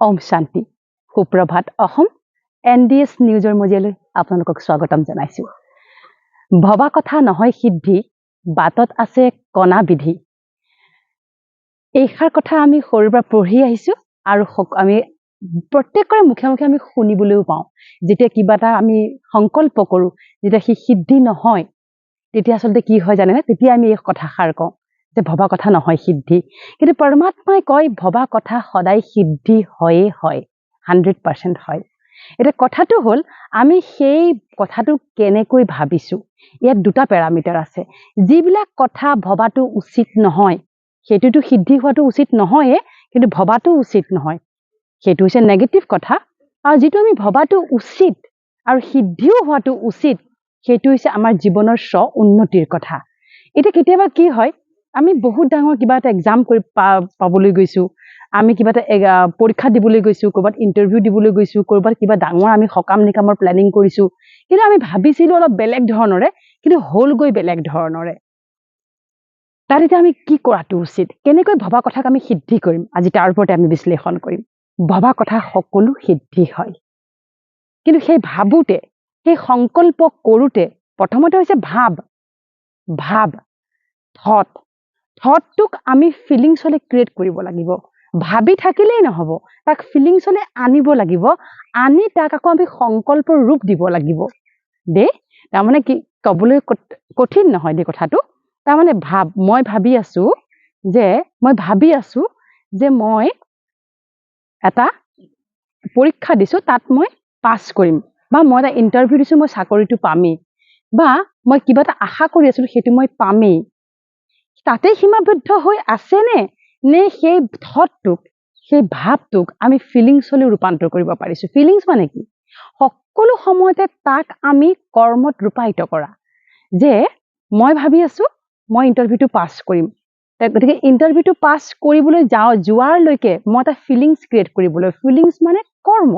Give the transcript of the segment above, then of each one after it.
ওম শান্তি সুপ্ৰভাত Assam N D S নিউজৰ মজিয়ালৈ আপোনালোকক স্বাগতম জনাইছো। ভবা কথা নহয় সিদ্ধি। বাটত আছে কণা বিধি। এইষাৰ কথা আমি সৰুৰ পৰা পঢ়ি আহিছো আৰু আমি প্ৰত্যেকৰে মুখে মুখে আমি শুনিবলৈও পাওঁ। যেতিয়া কিবা এটা আমি সংকল্প কৰো যেতিয়া সি সিদ্ধি নহয় তেতিয়া আচলতে কি হয় জানেনে? তেতিয়া আমি এই কথাষাৰ কওঁ যে ভবা কথা নহয় সিদ্ধি। কিন্তু পৰমাত্মাই কয় ভবা কথা সদায় সিদ্ধি হয়ে হয় হাণ্ড্ৰেড পাৰ্চেণ্ট হয়। এতিয়া কথাটো হ'ল আমি সেই কথাটো কেনেকৈ ভাবিছো? ইয়াত দুটা পেৰামিটাৰ আছে। যিবিলাক কথা ভবাটো উচিত নহয় সেইটোতো সিদ্ধি হোৱাটো উচিত নহয়ে কিন্তু ভবাটো উচিত নহয়। সেইটো হৈছে নেগেটিভ কথা। আৰু যিটো আমি ভবাটো উচিত আৰু সিদ্ধিও হোৱাটো উচিত সেইটো হৈছে আমাৰ জীৱনৰ স্ব উন্নতিৰ কথা। এতিয়া কেতিয়াবা কি হয় আমি বহুত ডাঙৰ কিবা এটা এক্সাম কৰি পা- পাবলৈ গৈছো আমি কিবা এটা পৰীক্ষা দিবলৈ গৈছো ক'ৰবাত ইণ্টাৰভিউ দিবলৈ গৈছো ক'ৰবাত কিবা ডাঙৰ আমি সকাম নিকামৰ প্লেনিং কৰিছো কিন্তু আমি ভাবিছিলো অলপ বেলেগ ধৰণৰে কিন্তু হ'লগৈ বেলেগ ধৰণৰে। তাত এতিয়া আমি কি কৰাটো উচিত? কেনেকৈ ভবা কথাক আমি সিদ্ধি কৰিম? আজি তাৰ ওপৰতে আমি বিশ্লেষণ কৰিম। ভবা কথা সকলো সিদ্ধি হয়। কিন্তু সেই ভাবোতে সেই সংকল্প কৰোঁতে প্ৰথমতে হৈছে ভাব। ভাব থট থটটোক আমি ফিলিংছলৈ ক্ৰিয়েট কৰিব লাগিব। ভাবি থাকিলেই নহ'ব। তাক ফিলিংছলৈ আনিব লাগিব। আনি তাক আকৌ আমি সংকল্পৰ ৰূপ দিব লাগিব। দেই তাৰমানে কি ক'বলৈ কঠ- কঠিন নহয় দেই কথাটো। তাৰমানে ভাব মই ভাবি আছো যে মই ভাবি আছো যে মই এটা পৰীক্ষা দিছো তাত মই পাছ কৰিম। বা মই এটা ইণ্টাৰভিউ দিছো মই চাকৰিটো পামেই। বা মই কিবা এটা আশা কৰি আছিলো সেইটো মই পামেই। তাতে সীমাবদ্ধ হৈ আছেনে? নে সেই থটটোক সেই ভাৱটোক আমি ফিলিংছলৈ ৰূপান্তৰ কৰিব পাৰিছো? ফিলিংছ মানে কি? সকলো সময়তে তাক আমি কৰ্মত ৰূপায়িত কৰা। যে মই ভাবি আছো মই ইণ্টাৰভিউটো পাছ কৰিম। গতিকে ইণ্টাৰভিউটো পাছ কৰিবলৈ যাওঁ যোৱাৰলৈকে মই এটা ফিলিংছ ক্ৰিয়েট কৰিবলৈ। ফিলিংছ মানে কৰ্ম।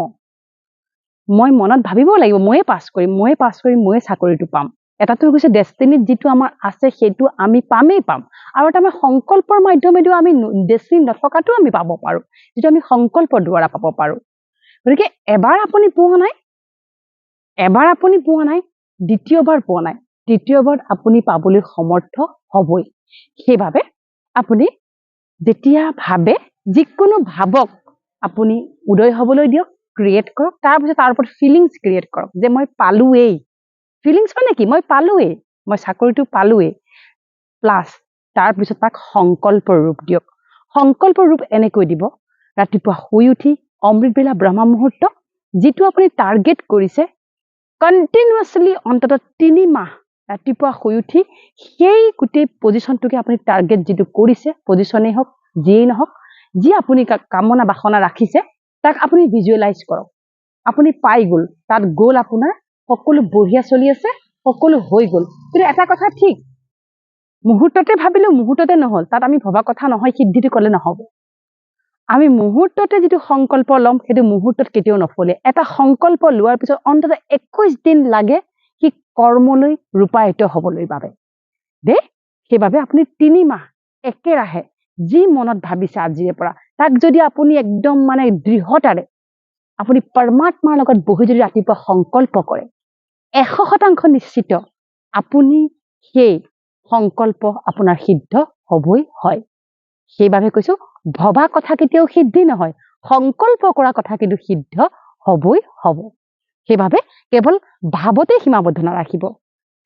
মই মনত ভাবিব লাগিব ময়ে পাছ কৰিম ময়ে পাছ কৰিম ময়ে চাকৰিটো পাম। এটাটো হৈছে ডেষ্টিনিত যিটো আমাৰ আছে সেইটো আমি পামেই পাম। আৰু এটা আমাৰ সংকল্পৰ মাধ্যমেদিও আমি ডেষ্টিনি নথকাটো আমি পাব পাৰো। যিটো আমি সংকল্পৰ দ্বাৰা পাব পাৰো। গতিকে এবাৰ আপুনি পোৱা নাই এবাৰ আপুনি পোৱা নাই দ্বিতীয়বাৰ পোৱা নাই তৃতীয়বাৰ আপুনি পাবলৈ সমৰ্থ হ'বই। সেইবাবে আপুনি যেতিয়া ভাবে যিকোনো ভাৱক আপুনি উদয় হ'বলৈ দিয়ক। ক্ৰিয়েট কৰক তাৰপিছত তাৰ ওপৰত ফিলিংছ ক্ৰিয়েট কৰক। যে মই পালোৱেই। ফিলিংছ মানে কি? মই পালোৱেই। মই চাকৰিটো পালোৱেই। প্লাছ তাৰপিছত তাক সংকল্পৰ ৰূপ দিয়ক। সংকল্পৰ ৰূপ এনেকৈ দিব। ৰাতিপুৱা শুই উঠি অমৃতবেলা ব্ৰহ্ম মুহূৰ্ত যিটো আপুনি টাৰ্গেট কৰিছে কণ্টিনিউৱাছলি অন্ততঃ তিনি মাহ ৰাতিপুৱা শুই উঠি সেই গোটেই পজিশ্যনটোকে আপুনি টাৰ্গেট যিটো কৰিছে পজিশ্যনেই হওক যিয়েই নহওক যি আপুনি কামনা বাসনা ৰাখিছে তাক আপুনি ভিজুৱেলাইজ কৰক। আপুনি পাই গ'ল। তাত গ'ল আপোনাৰ সকলো বঢ়িয়া চলি আছে সকলো হৈ গ'ল। কিন্তু এটা কথা ঠিক মুহূৰ্ততে ভাবিলো মুহূৰ্ততে নহ'ল। তাত আমি ভবা কথা নহয় সিদ্ধিটো ক'লে নহ'ব। আমি মুহূৰ্ততে যিটো সংকল্প ল'ম সেইটো মুহূৰ্তত কেতিয়াও নফলে। এটা সংকল্প লোৱাৰ পিছত অন্ততঃ একৈশ দিন লাগে সি কৰ্মলৈ ৰূপায়িত হ'বলৈ বাবে। দেই সেইবাবে আপুনি তিনি মাহ একেৰাহে যি মনত ভাবিছে আজিৰে পৰা, তাক যদি আপুনি একদম মানে দৃঢ়তাৰে, আপুনি পৰমাত্মাৰ লগত বহি যদি ৰাতিপুৱা সংকল্প কৰে, এশ শতাংশ নিশ্চিত আপুনি সেই সংকল্প আপোনাৰ সিদ্ধ হ'বই হয়। সেইবাবে কৈছো, ভবা কথা কেতিয়াও সিদ্ধি নহয়, সংকল্প কৰা কথা কিন্তু সিদ্ধ হ'বই হ'ব। সেইবাবে কেৱল ভাৱতে সীমাবদ্ধ নাৰাখিব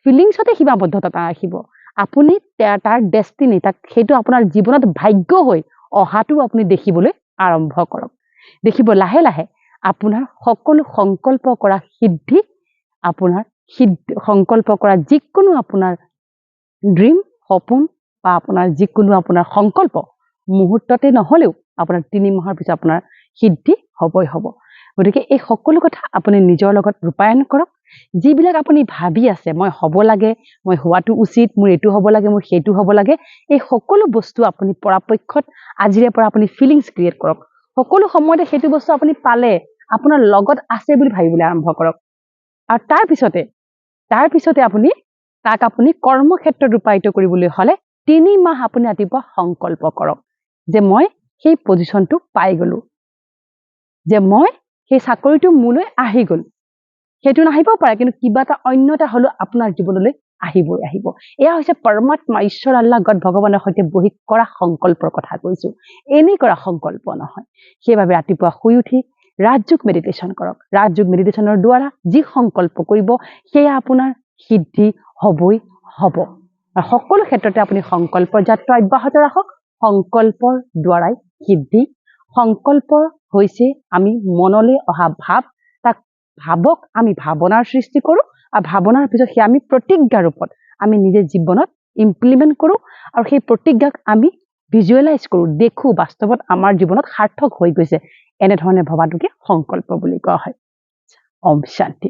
ফিলিংছতে সীমাবদ্ধতা নাৰাখিব আপুনি তাৰ ডেষ্টিনি তাক, সেইটো আপোনাৰ জীৱনত ভাগ্য হৈ অহাটো আপুনি দেখিবলৈ আৰম্ভ কৰক। দেখিব লাহে লাহে আপোনাৰ সকলো সংকল্প কৰা সিদ্ধি, আপোনাৰ সিদ্ধ, সংকল্প কৰা যিকোনো আপোনাৰ ড্ৰিম সপোন বা আপোনাৰ যিকোনো আপোনাৰ সংকল্প মুহূৰ্ততে নহ'লেও আপোনাৰ তিনি মাহৰ পিছত আপোনাৰ সিদ্ধি হ'বই হ'ব। গতিকে এই সকলো কথা আপুনি নিজৰ লগত ৰূপায়ণ কৰক। যিবিলাক আপুনি ভাবি আছে মই হ'ব লাগে মই হোৱাটো উচিত মোৰ এইটো হ'ব লাগে মোৰ সেইটো হ'ব লাগে এই সকলো বস্তু আপুনি পৰাপক্ষত আজিৰে পৰা আপুনি ফিলিংছ ক্ৰিয়েট কৰক। সকলো সময়তে সেইটো বস্তু আপুনি পালে আপোনাৰ লগত আছে বুলি ভাবিবলৈ আৰম্ভ কৰক। আৰু তাৰপিছতে তাৰপিছতে আপুনি তাক আপুনি কৰ্মক্ষেত্ৰত ৰূপায়িত কৰিবলৈ হ'লে তিনি মাহ আপুনি ৰাতিপুৱা সংকল্প কৰক যে মই সেই পজিশ্যনটো পাই গলো। যে মই সেই চাকৰিটো মোলৈ আহি গ'ল। সেইটো নাহিব পাৰে কিন্তু কিবা এটা অন্য এটা হলেও আপোনাৰ জীৱনলৈ আহিবই আহিব। এয়া হৈছে পৰমাত্মা ঈশ্বৰ আল্লাহ গড ভগৱানৰ সৈতে বহি কৰা সংকল্পৰ কথা কৈছো। এনেই কৰা সংকল্প নহয়। সেইবাবে ৰাতিপুৱা শুই উঠি ৰাজযোগ মেডিটেশ্যন কৰক। ৰাজযোগ মেডিটেশ্যনৰ দ্বাৰা যি সংকল্প কৰিব সেয়া আপোনাৰ সিদ্ধি হবই হব। আৰু সকলো ক্ষেত্ৰতে আপুনি সংকল্পৰ যাত্ৰা অব্যাহত ৰাখক। সংকল্পৰ দ্বাৰাই সিদ্ধি। সংকল্প হৈছে আমি মনলৈ অহা ভাৱ ভাৱক আমি ভাৱনাৰ সৃষ্টি কৰোঁ আৰু ভাৱনাৰ পিছত সেয়া আমি প্ৰতিজ্ঞা ৰূপত আমি নিজে জীৱনত ইমপ্লিমেণ্ট কৰোঁ আৰু সেই প্ৰতিজ্ঞাক আমি ভিজুৱেলাইজ কৰোঁ দেখোঁ বাস্তৱত আমাৰ জীৱনত সাৰ্থক হৈ গৈছে। এনেধৰণে ভবাটোকে সংকল্প বুলি কোৱা হয়। ওম শান্তি।